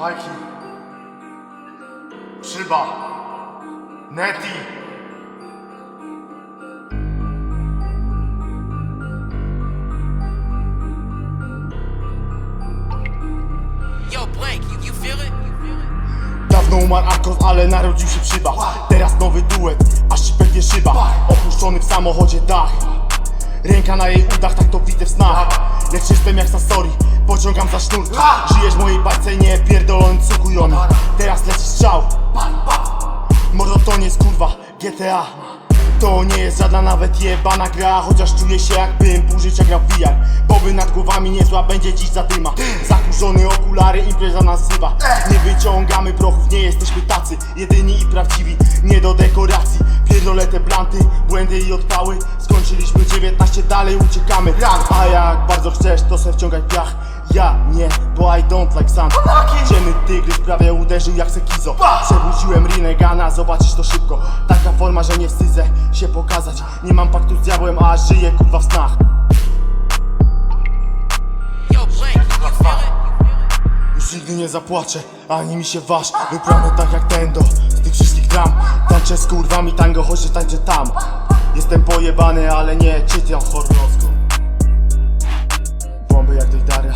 Majki. Szyba. Neti. Yo, Blank, you, you feel it? Dawno umarł Akos, ale narodził się przyba Teraz nowy duet, aż ci pewnie szyba Opuszczony w samochodzie dach Ręka na jej udach, tak to widzę w snach. Lecz jestem jak Sasori, pociągam za sznur. Żyjesz w mojej bajce, nie pierdoląc cukujony Teraz leci strzał. Mordo to nie jest kurwa GTA To nie jest żadna nawet jebana gra Chociaż czuję się jakbym pół życia w VR Boby nad głowami niezła będzie dziś zadyma. Zakurzone okulary, impreza nas wzywa Nie wyciągamy prochów, nie jesteśmy tacy. Jedyni i prawdziwi, nie do dekoracji. Pierdolę te blanty, błędy i odpały. Skończyliśmy 19, dalej uciekamy. A jak bardzo chcesz, to se wciągaj piach. Ja nie, bo I don't like sand. Ciemny tygrys prawie uderzył jak Sekizo. Przebudziłem Rinegana, zobaczysz to szybko. Taka forma, że nie wstydzę się pokazać. Nie mam paktu z diabłem, a żyję kurwa w snach nie zapłaczę, ani mi się waż Wybrany tak jak tendo, z tych wszystkich dram. Tańczę z kurwami tango, choć tańczę tam. Jestem pojebany, ale nie czytam horrorowską Bomby jak Dejdaria,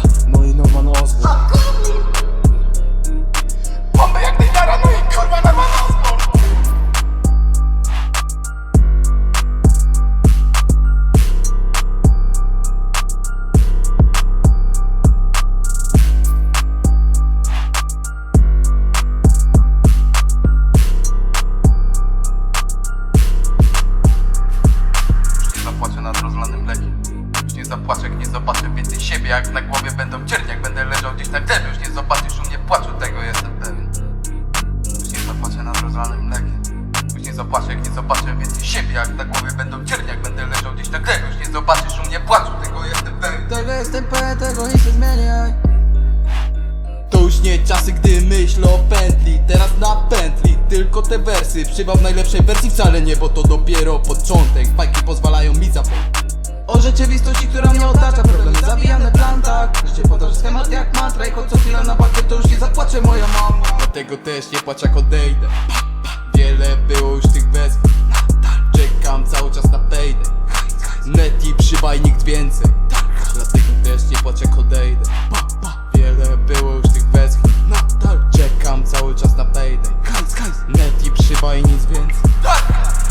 Już nie nie zobaczę więcej siebie Jak na głowie będą ciernie, jak będę leżał gdzieś na glebie Już nie zobaczysz u mnie płaczu, tego jestem pewien. Już nie zapłaczę nad rozlanym mlekiem. Już nie zapłaczę, jak nie zobaczę więcej siebie Jak na głowie będą ciernie, jak będę leżał gdzieś na glebie Już nie zobaczysz u mnie płaczu, tego jestem pewien. Tego jestem pewien, tego nie się zmieniaj To już nie czasy, gdy myślę o pętli Teraz na pętli, tylko te wersy. Przyba w najlepszej wersji wcale nie, bo to dopiero początek. Bajki pozwalają dlatego też nie płacz jak odejdę. Wiele było już tych wezwań. Czekam cały czas na payday. Net i przybaj nikt więcej. Dlatego też nie płacz jak odejdę. Wiele było już tych wezwań. Czekam cały czas na payday. Net i przybaj nic więcej.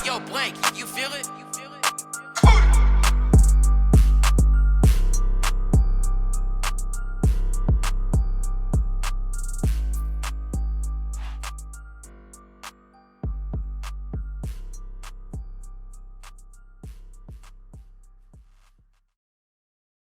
Yo Blank, you feel it?